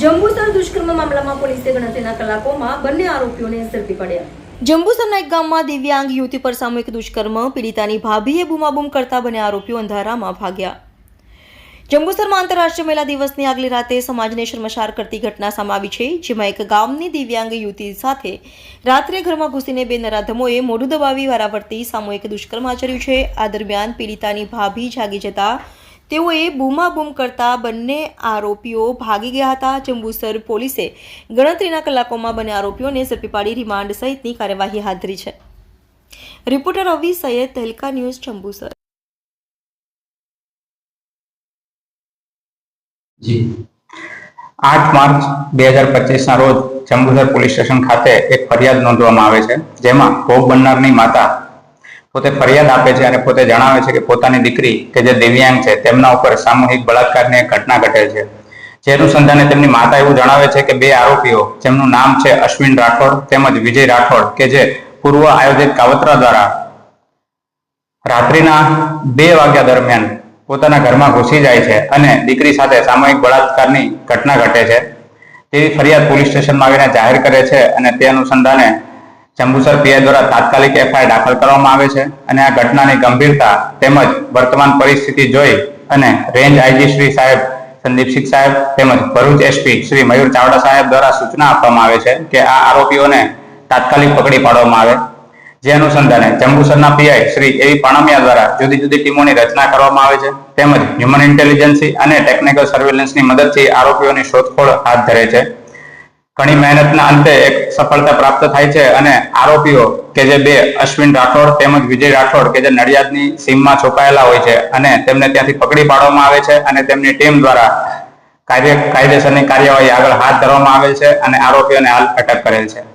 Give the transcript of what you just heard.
જંબુસર દુષ્કર્મ મામલામાં પોલીસે ગણતરીના કલાકોમાં બંને આરોપીઓને ઝડપી પડ્યા. જંબુસરના એક ગામમાં દિવ્યાંગ યુવતી પર સામૂહિક દુષ્કર્મ, પીડિતાની ભાભીએ બૂમાબૂમ કરતા બંને આરોપીઓ અંધારામાં ભાગ્યા. જંબુસરમાં આંતરરાષ્ટ્રીય મહિલા દિવસની આગલી રાતે સમાજને શર્મસાર કરતી ઘટના સામે આવી છે, જેમાં એક ગામની દિવ્યાંગ યુવતી સાથે રાત્રે ઘરમાં ઘૂસીને બે નરાધમોએ મોઢું દબાવી વારાફરતી સામૂહિક દુષ્કર્મ આચર્યું છે. આ દરમિયાન પીડિતાની ભાભી જાગી જતા તેઓએ બૂમાબૂમ કરતા બંને આરોપીઓ ભાગી ગયા હતા. જંબુસર પોલીસે ગણતરીના કલાકોમાં બંને આરોપીઓને ઝડપી પાડી રિમાન્ડ સહિતની કાર્યવાહી હાથ ધરી છે. Reporter Avi Saiyed Tehelka news Jambusar. આઠ માર્ચ બે હજાર પચીસના રોજ જંબુસર પોલીસ સ્ટેશન ખાતે એક ફરિયાદ નોંધવામાં આવે છે, જેમાં ભોગ બનનારની માતા પોતે ફરિયાદ આપે છે અને પોતે જણાવે છે કે પોતાની દીકરી કે જે દિવ્યાંગ છે, તેમના ઉપર સામૂહિક બળાત્કારની ઘટના ઘટે છે. જે અનુસંધાને તેમની માતા એવું જણાવે છે કે બે આરોપીઓ, જેમનું નામ છે અશ્વિન રાઠોડ તેમજ વિજય રાઠોડ, કે જે પૂર્વ આયોજિત કાવતરા દ્વારા રાત્રિના બે વાગ્યા દરમિયાન પોતાના ઘરમાં ઘૂસી જાય છે અને દીકરી સાથે સામૂહિક બળાત્કારની ઘટના ઘટે છે. તેવી ફરિયાદ પોલીસ સ્ટેશનમાં આવીને જાહેર કરે છે અને તે અનુસંધાને જંબુસર પીઆઈ દ્વારા તાત્કાલિક એફઆઈઆર દાખલ કરવામાં આવે છે અને આ ઘટનાની ગંભીરતા તેમજ વર્તમાન પરિસ્થિતિ જોઈ અને રેન્જ આઈજી શ્રી સાહેબ સંદીપસિંહ સાહેબ તેમજ ભરૂચ એસપી શ્રી મયુર ચાવડા સાહેબ દ્વારા સૂચના આપવામાં આવે છે કે આ આરોપીઓને તાત્કાલિક પકડી પાડવામાં આવે. જે અનુસંધાને જંબુસરના પીઆઈ શ્રી એવી પાણમિયા દ્વારા જુદી જુદી ટીમોની રચના કરવામાં આવે છે તેમજ હ્યુમન ઇન્ટેલિજન્સી અને ટેકનિકલ સર્વેલન્સની મદદથી આરોપીઓની શોધખોળ હાથ ધરે છે. ઘણી મહેનતના અંતે એક સફળતા પ્રાપ્ત થાય છે અને આરોપીઓ કે જે બે અશ્વિન રાઠોડ તેમજ વિજય રાઠોડ કે જે નડિયાદની સીમમાં છુપાયેલા હોય છે અને તેમને ત્યાંથી પકડી પાડવામાં આવે છે અને તેમની ટીમ દ્વારા કાર્ય કાયદેસરની કાર્યવાહી આગળ હાથ ધરવામાં આવે છે અને આરોપીઓને હાલ અટક કરેલ છે.